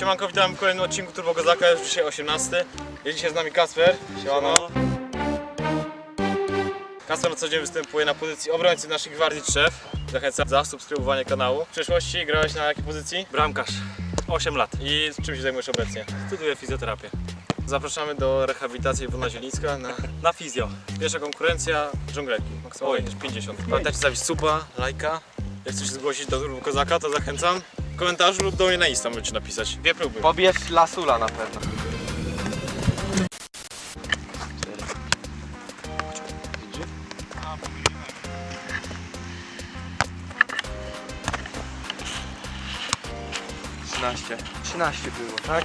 Siemanko, witam w kolejnym odcinku Turbo Kozaka, już dzisiaj 18. Jest dzisiaj z nami Kasper. Siemano. Kasper na co dzień występuje na pozycji obrońcy naszej gwardii Trzew. Zachęcam za subskrybowanie kanału. W przeszłości grałeś na jakiej pozycji? Bramkarz. 8 lat. I czym się zajmujesz obecnie? Studiuję fizjoterapię. Zapraszamy do rehabilitacji Wona Zielińska na Na fizjo. pierwsza konkurencja dżungleki. Maksymalnie Oj. też 50. Pamiętajcie zawiść suba, lajka. Jak chcesz się zgłosić do Turbo Kozaka, to zachęcam. Komentarzu lub do mnie na Insta możecie napisać. Dwie próby. Pobierz Lasula na pewno. Trzynaście. Trzynaście było, tak?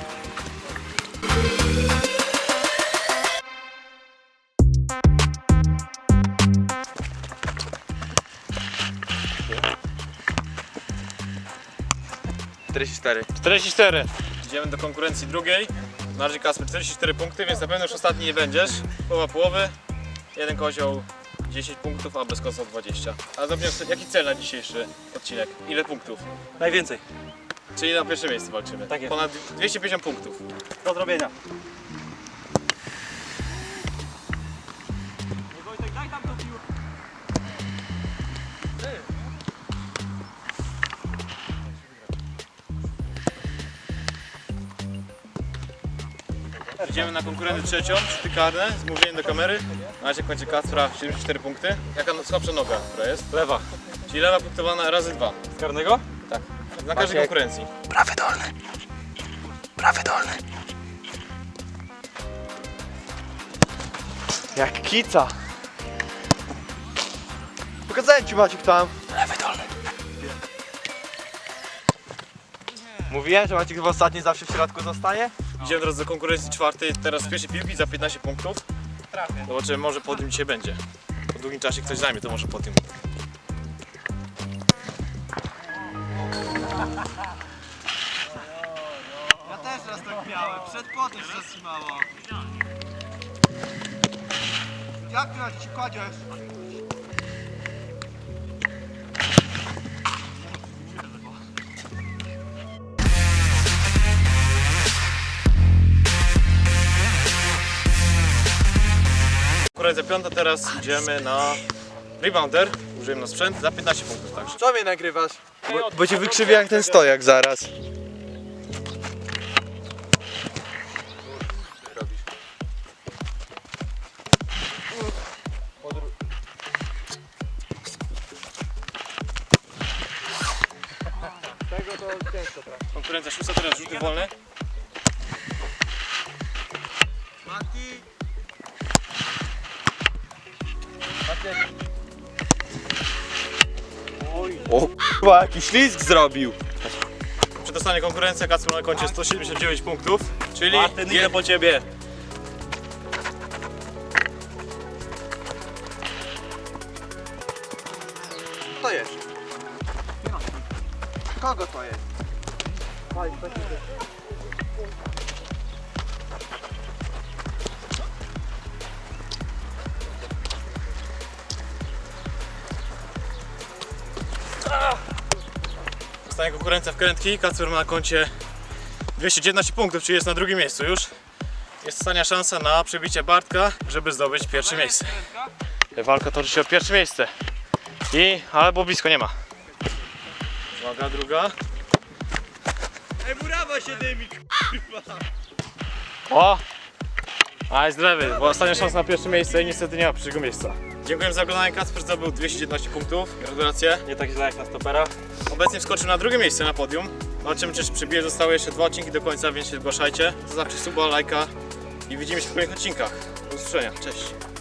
Czterdzieści cztery. 44. Idziemy do konkurencji drugiej. Na razie Kasper 44 punkty, więc na pewno już ostatni nie będziesz. Połowa połowy. Jeden kozioł 10 punktów, a bez kozła 20. A sobie- jaki cel na dzisiejszy odcinek? Ile punktów? Najwięcej. Czyli na pierwsze miejsce walczymy. Tak jest. Ponad 250 punktów. Do zrobienia. Idziemy na konkurencję trzecią, rzuty karne, zmówienie do kamery. Na razie kończy Kacpra 74 punkty. Jaka no- słabsza noga, która jest? Lewa. Czyli lewa punktowana razy dwa. Z karnego? Tak. Na każdej Maciek. konkurencji. Prawy dolny. Prawy dolny. Jak kica. Pokazałem ci Maciek tam. Lewy dolny. Mówiłem, że Maciek w ostatniej zawsze w środku zostaje? Idziemy teraz do konkurencji czwartej, teraz w pierwszej piłki za 15 punktów. Zobaczymy, może po tym dzisiaj będzie. Po długim czasie ktoś zajmie, to może po tym. Ja też raz tak miałem, przed potem się zatrzymało. Jak ty na kładziesz? Konkurencja piąta, teraz idziemy na rebounder. Użyjemy na sprzęt za 15 punktów także. Co mnie nagrywasz? Bo, bo cię wykrzywię jak ten stojak zaraz. Konkurencja szósta, teraz rzuty wolne. Mati! O kurwa, jaki ślizg zrobił. Przedostanie konkurencja, Kacper na koncie 179 punktów, czyli Martyn, idę po ciebie. To jest. Kogo to jest? Zostanie konkurencja w krętki, Kacper ma na koncie 219 punktów, czyli jest na drugim miejscu już. Jest ostatnia szansa na przebicie Bartka, żeby zdobyć pierwsze miejsce. Walka toczy się o pierwsze miejsce. I, ale było blisko, nie ma. Uwaga, druga. Ej, murawa się dymi, O! A jest lewy, bo ostatnia szansa na pierwsze miejsce i niestety nie ma pierwszego miejsca. Dziękuję za oglądanie, Kacper zdobył 219 punktów. Gratulacje. Nie tak źle jak na stopera. Obecnie wskoczył na drugie miejsce na podium. Zobaczymy, czy przybije. Zostały jeszcze dwa odcinki do końca, więc się zgłaszajcie. Zostawcie suba, lajka i widzimy się w kolejnych odcinkach. Do usłyszenia. Cześć.